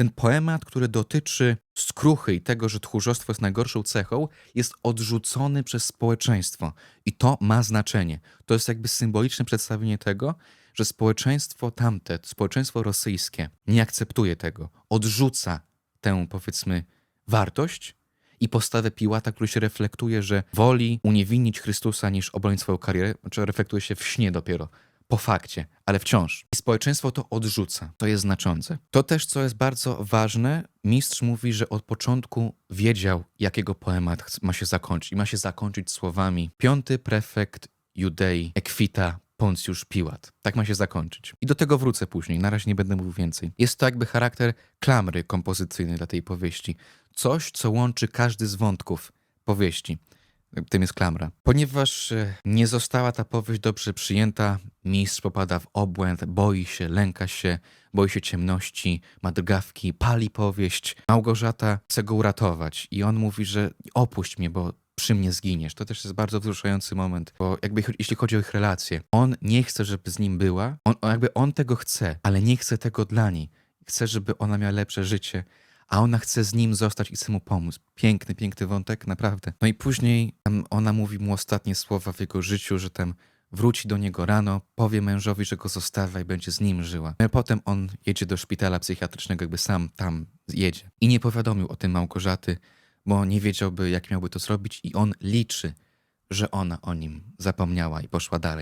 Ten poemat, który dotyczy skruchy i tego, że tchórzostwo jest najgorszą cechą, jest odrzucony przez społeczeństwo. I to ma znaczenie. To jest jakby symboliczne przedstawienie tego, że społeczeństwo tamte, społeczeństwo rosyjskie nie akceptuje tego, odrzuca tę, powiedzmy, wartość i postawę Piłata, który się reflektuje, że woli uniewinnić Chrystusa niż obronić swoją karierę, znaczy reflektuje się w śnie dopiero, po fakcie, ale wciąż. I społeczeństwo to odrzuca. To jest znaczące. To też, co jest bardzo ważne, mistrz mówi, że od początku wiedział, jakiego poemat ma się zakończyć. I ma się zakończyć słowami piąty prefekt Judei Ekwita Poncjusz Piłat. Tak ma się zakończyć. I do tego wrócę później, na razie nie będę mówił więcej. Jest to jakby charakter klamry kompozycyjnej dla tej powieści. Coś, co łączy każdy z wątków powieści. Tym jest klamra. Ponieważ e, nie została ta powieść dobrze przyjęta, mistrz popada w obłęd, boi się, lęka się, boi się ciemności, ma drgawki, pali powieść. Małgorzata chce go uratować i on mówi, że opuść mnie, bo przy mnie zginiesz. To też jest bardzo wzruszający moment, bo jakby jeśli chodzi o ich relacje, on nie chce, żeby z nim była, on, jakby on tego chce, ale nie chce tego dla niej. Chce, żeby ona miała lepsze życie, a ona chce z nim zostać i chce mu pomóc. Piękny, piękny wątek, naprawdę. No i później ona mówi mu ostatnie słowa w jego życiu, że tam wróci do niego rano, powie mężowi, że go zostawia i będzie z nim żyła. No potem on jedzie do szpitala psychiatrycznego, jakby sam tam jedzie. I nie powiadomił o tym Małgorzaty, bo nie wiedziałby, jak miałby to zrobić i on liczy, że ona o nim zapomniała i poszła dalej.